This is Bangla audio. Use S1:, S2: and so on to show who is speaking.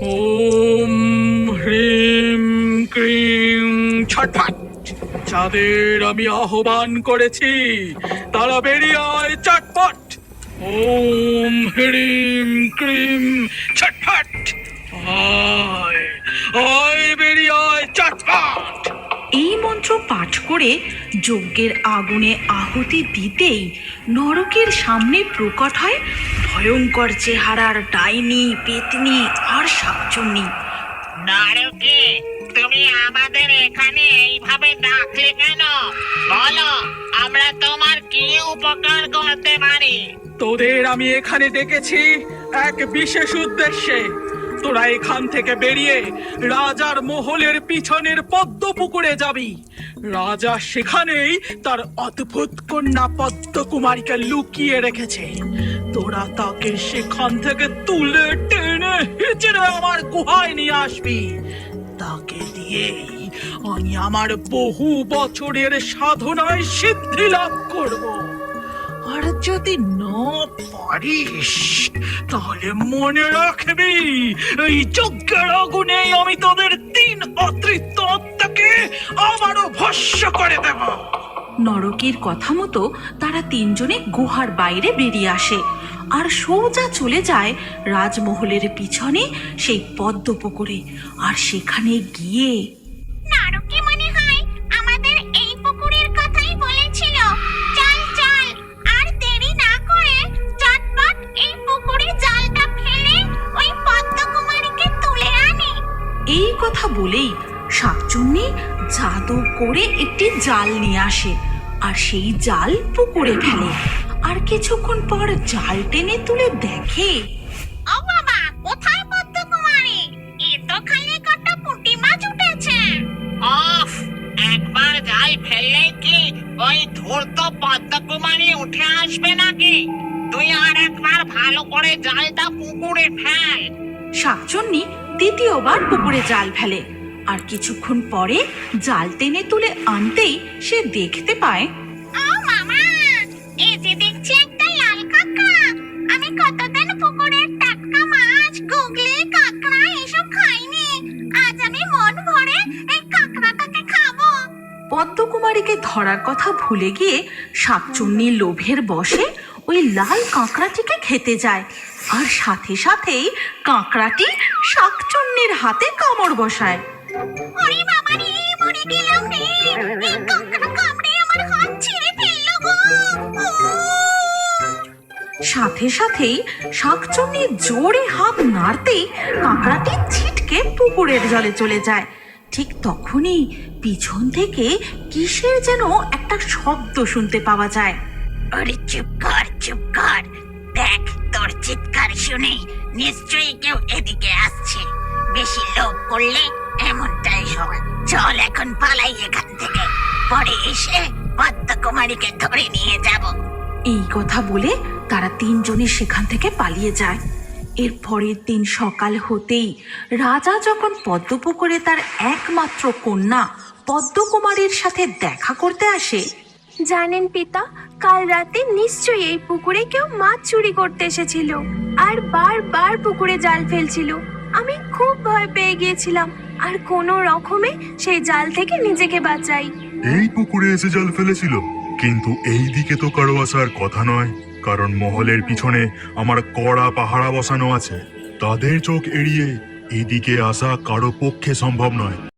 S1: ওম হ্রিম ক্রিম। ছটফট। যাদের আমি আহ্বান করেছি, তারা বেরিয়ে আয়, চটপট। ওম হ্রিম ক্রিম, ছটফট। আয় আয়, বেরিয়ে আয়, চটপট।
S2: এই মন্ত্র পাঠ করে যজ্ঞের আগুনে আহুতি দিতেই নরকের সামনে প্রকট হয় ভয়ঙ্কর চেহারার ডাইনি পেতনি আর শাকচুন্নি।
S3: নারকে তুমি আমাদের এখানে এইভাবে ডাকলে কেন? বলো আমরা তোমার কি উপকার করতে পারি?
S1: তোদের আমি এখানে ডেকেছি এক বিশেষ উদ্দেশ্যে। তোরা এখান থেকে বেরিয়ে রাজার মহলের পিছনের পদ্ম পুকুরে যাবি। রাজা সেখানেই তার অদ্ভুত কন্যা পদ্মকুমারীকে লুকিয়ে রেখেছে। তোরা তাকে সেখান থেকে তুলে টেনে হিচড়ে আমার গুহায় নিয়ে আসবি। তাকে দিয়েই আমি আমার বহু বছরের সাধনায় সিদ্ধি লাভ করব। যদি না পারিস, তাহলে মনে রাখবি, এই যজ্ঞের আগুনে আমি তোদের তিন অতৃপ্ত আত্মাকে আবারও ভস্য করে দেব।
S2: নরকের কথা মতো তারা তিনজনে গুহার বাইরে বেরিয়ে আসে। আর সোজা চলে যায় রাজমহলের পিছনে সেই পদ্ম পুকুরে আর সেখানে গিয়ে
S4: এই
S2: কথা বলেই শাকচুন্নি জাদু করে একটি জাল নিয়ে আসে আর সেই জাল পুকুরে ফেলে। আর কিছুক্ষণ পর জাল টেনে তুলে দেখে
S4: ও বাবা কোথায় পদ্মকুমারী এ তো খালি কটা পুঁটি মাছ উঠেছে।
S3: অফ একবার জাল ফেললে কি ওই ধূর্ত উঠে আসবে নাকি? তুই আর একবার ভালো করে জালটা পুকুরে ফেল।
S2: শাকচুন্নি দ্বিতীয়বার পুকুরে জাল ফেলে। আর কিছুক্ষণ পরে জাল টেনে তুলে আনতেই সে দেখতে পায়
S4: ও মামা দেখছি একটা লাল কাঁকড়া। আমি কতদিন পুকুরের টাটকা মাছ গুগলি কাঁকড়া এসব খাইনি। আজ আমি ভরে এই কাঁকড়াটাকে খাব।
S2: পদ্মকুমারীকে ধরার কথা ভুলে গিয়ে শাকচুন্নি লোভের বসে ওই লাল কাঁকড়াটিকে খেতে যায়। আর সাথে সাথেই কাঁকড়াটি শাকচুন্নির হাতে কামড় বসায়।
S4: ওরে বাবা রে মরে গেলাম রে। এই কাঁকড়া কামড়ে আমার হাত ছিঁড়ে ফেলল গো।
S2: সাথে সাথেই শাকচুন্নি জোরে হাত নাড়তেই কাঁকড়াটি ছিটকে পুকুরের জলে চলে যায়। ঠিক তখনই পিছন থেকে কিসের যেন একটা শব্দ শুনতে পাওয়া যায়।
S4: আরে চুপ কর চুপ কর। দেখ, তোর চিৎকার শুনে নিশ্চয়ই কেউ এদিকে আসছে। বেশি লোভ করলে এমনটাই হয়। চল এখন পালাই এখান থেকে। পরে এসে পদ্মকুমারীকে ধরে নিয়ে যাব।
S2: এই কথা বলে তারা তিনজনে সেখান থেকে পালিয়ে যায়। এর পরের দিন সকাল হতেই রাজা যখন পদ্মপুকুরে তার একমাত্র কন্যা পদ্মকুমারীর সাথে দেখা করতে আসে
S5: জানেন পিতা, কাল রাতে নিশ্চয়ই এই পুকুরে কেউ মাছ চুরি করতে এসেছিল আর বারবার পুকুরে জাল ফেলছিল। আমি খুব ভয় পেয়ে গিয়েছিলাম আর কোনো রকমে সেই জাল থেকে নিজেকে বাঁচাই।
S6: এই পুকুরে এসে জাল ফেলেছিল, কিন্তু এই দিকে তো কারও আসার কথা নয়, কারণ মহলের পিছনে আমার কড়া পাহারা বসানো আছে। তাদের চোখ এড়িয়ে এদিকে আসা কারও পক্ষে সম্ভব নয়।